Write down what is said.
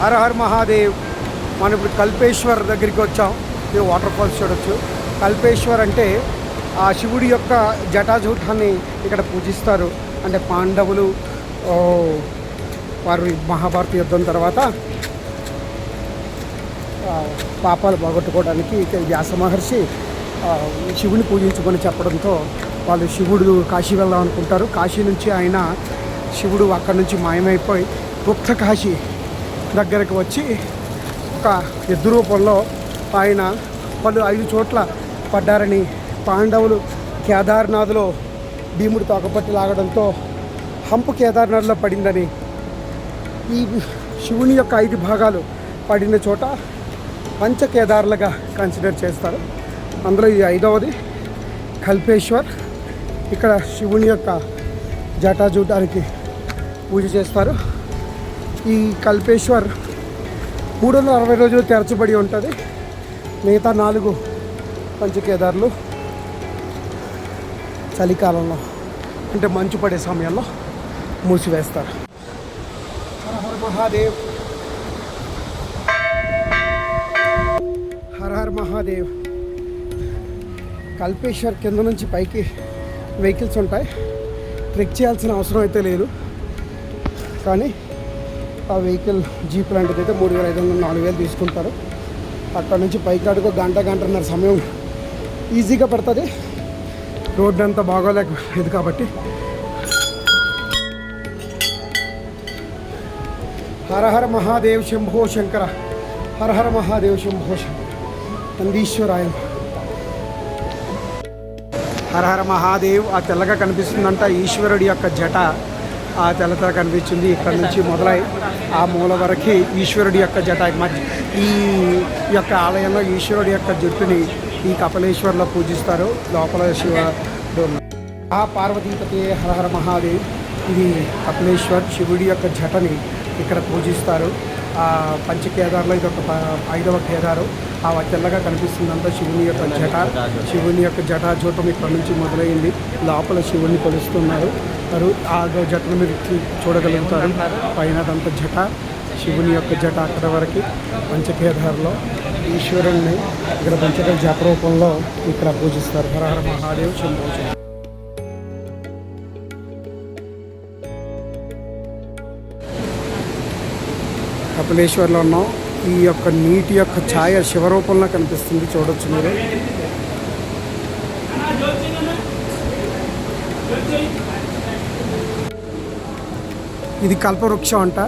హర her Mahadev. మనం ఇప్పుడు కల్పేశ్వర్ దగ్గరికి వచ్చాం. ఈ వాటర్ ఫాల్స్ చూడొచ్చు. కల్పేశ్వర్ అంటే ఆ శివుడి యొక్క జటాజూటాన్ని ఇక్కడ పూజిస్తారు. అంటే పాండవులు వారు మహాభారత యుద్ధం తర్వాత పాపాలు పోగొట్టుకోవడానికి వ్యాస మహర్షి శివుని పూజించమని చెప్పడంతో వాళ్ళు శివుడు కాశీ వెళ్దాం అనుకుంటారు. కాశీ నుంచి ఆయన శివుడు అక్కడి నుంచి మాయమైపోయి గుప్త కాశీ దగ్గరకు వచ్చి ఒక ఎద్దు రూపంలో ఆయన పలు ఐదు చోట్ల పడ్డారని పాండవులు కేదార్నాథ్లో భీముడు తోకపట్టి లాగడంతో హంపు కేదార్నాథ్లో పడిందని ఈ శివుని యొక్క ఐదు భాగాలు పడిన చోట పంచ కేదార్లుగా కన్సిడర్ చేస్తారు. అందులో ఈ ఐదవది కల్పేశ్వర్ ఇక్కడ శివుని యొక్క జటాజూటానికి పూజ చేస్తారు. ఈ కల్పేశ్వర్ మూడు వందల అరవై రోజులు తెరచబడి ఉంటుంది. మిగతా నాలుగు పంచకేదార్లు చలికాలంలో అంటే మంచు పడే సమయంలో మూసివేస్తారు. హర హర మహాదేవ్. హర హర మహాదేవ్. కల్పేశ్వర్ కింద నుంచి పైకి వెహికల్స్ ఉంటాయి. ట్రెక్ చేయాల్సిన అవసరం అయితే లేదు. కానీ ఆ వెహికల్ జీప్ లాంటిది అయితే మూడు వేల ఐదు వందలు నాలుగు వేలు తీసుకుంటారు. అక్కడ నుంచి పైకి అడుగు గంట గంటన్నర సమయం ఈజీగా పడుతుంది. రోడ్డు అంతా ఇది కాబట్టి. హర హర మహాదేవ్ శంభో శంకర హర హర మహాదేవ్ శంభో శంకర. నందీశ్వరాయ హర హర మహాదేవ్ ఆ తెల్లగా కనిపిస్తుందంట ఈశ్వరుడి యొక్క జట. ఆ తెల్లతెర కనిపించింది. ఇక్కడ నుంచి మొదలై ఆ మూల వరకు ఈశ్వరుడి యొక్క జట. ఈ యొక్క ఆలయంలో ఈశ్వరుడి యొక్క జుట్టుని ఈ కపలేశ్వర్లో పూజిస్తారు. లోపల శివుడు ఆ పార్వతీపతి హరహర మహాదేవి మహాదేవ్ ఇది కపిలేశ్వర్ శివుడి యొక్క జటని ఇక్కడ పూజిస్తారు. ఆ పంచకేదార్లో ఇది ఒక ఐదవ కేదారు. ఆ తెల్లగా కనిపిస్తుందంతా శివుని యొక్క జట. శివుని యొక్క జటాజూటం ఇక్కడ నుంచి మొదలైంది. లోపల శివుని కొలుస్తున్నారు. వారు ఆ జటను మీరు చూ- చూడగలుగుతారు. పైన అదంతా జట శివుని యొక్క జట అక్కడ వరకు పంచకేదార్లో ఈశ్వరుణ్ణి ఇక్కడ పంచక జట రూపంలో ఇక్కడ పూజిస్తారు. హరహర మహాదేవ్ శంభో. కపిలేశ్వర్లో ఉన్నాం. ఈ యొక్క నీటి యొక్క ఛాయ శివరూపంలో కనిపిస్తుంది. చూడొచ్చు మీరు. ఇది కల్పవృక్షం అంట.